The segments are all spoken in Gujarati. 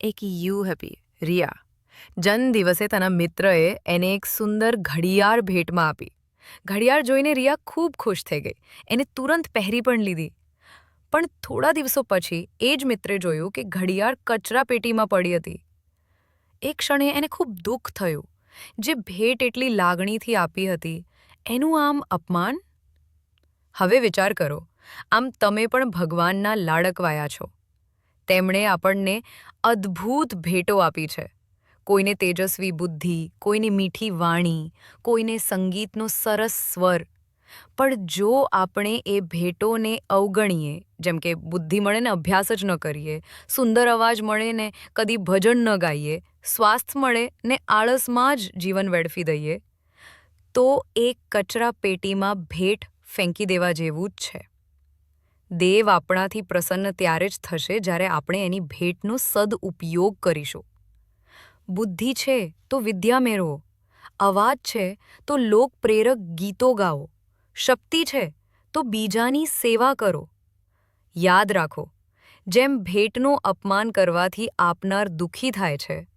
એક યુ હતી, રિયા. જન્મદિવસે તેના મિત્રએ એને એક સુંદર ઘડિયાળ ભેટમાં આપી. ઘડિયાળ જોઈને રિયા ખૂબ ખુશ થઈ ગઈ. એને તુરંત પહેરી પણ લીધી. પણ થોડા દિવસો પછી એ જ મિત્રે જોયું કે ઘડિયાળ કચરા પેટીમાં પડી હતી. એ ક્ષણે એને ખૂબ દુઃખ થયું. જે ભેટ એટલી લાગણીથી આપી હતી, એનું આમ અપમાન? હવે વિચાર કરો. આમ તમે પણ ભગવાનના લાડકવાયા છો. તેમણે આપણને અદ્ભુત ભેટો આપી છે. કોઈને તેજસ્વી બુદ્ધિ, કોઈને મીઠી વાણી, કોઈને સંગીતનો સરસ સ્વર. પણ જો આપણે એ ભેટોને અવગણીએ, જેમ કે બુદ્ધિ મળે ને અભ્યાસ જ ન કરીએ, સુંદર અવાજ મળે ને કદી ભજન ન ગાઈએ, સ્વાસ્થ્ય મળે ને આળસમાં જ જીવન વેડફી દઈએ, તો એ કચરા પેટીમાં ભેટ ફેંકી દેવા જેવું જ છે. દેવ આપણાથી પ્રસન્ન ત્યારે જ થશે જ્યારે આપણે એની ભેટનો સદઉપયોગ કરીશું. બુદ્ધિ છે તો વિદ્યા મેળવો. અવાજ છે તો લોકપ્રેરક ગીતો ગાઓ. શક્તિ છે તો બીજાની સેવા કરો. યાદ રાખો, જેમ ભેટનું અપમાન કરવાથી આપનાર દુઃખી થાય છે,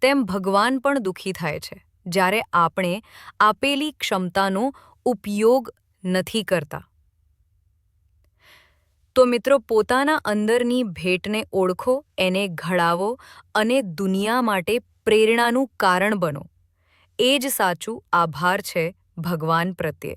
તેમ ભગવાન પણ દુઃખી થાય છે, જ્યારે આપણે આપેલી ક્ષમતાનો ઉપયોગ નથી કરતા. તો મિત્રો પોતાના અંદરની ભેટને ઓળખો, એને ઘડાવો અને દુનિયા માટે પ્રેરણાનું કારણ બનો. એ જ સાચું આભાર છે ભગવાન પ્રત્યે.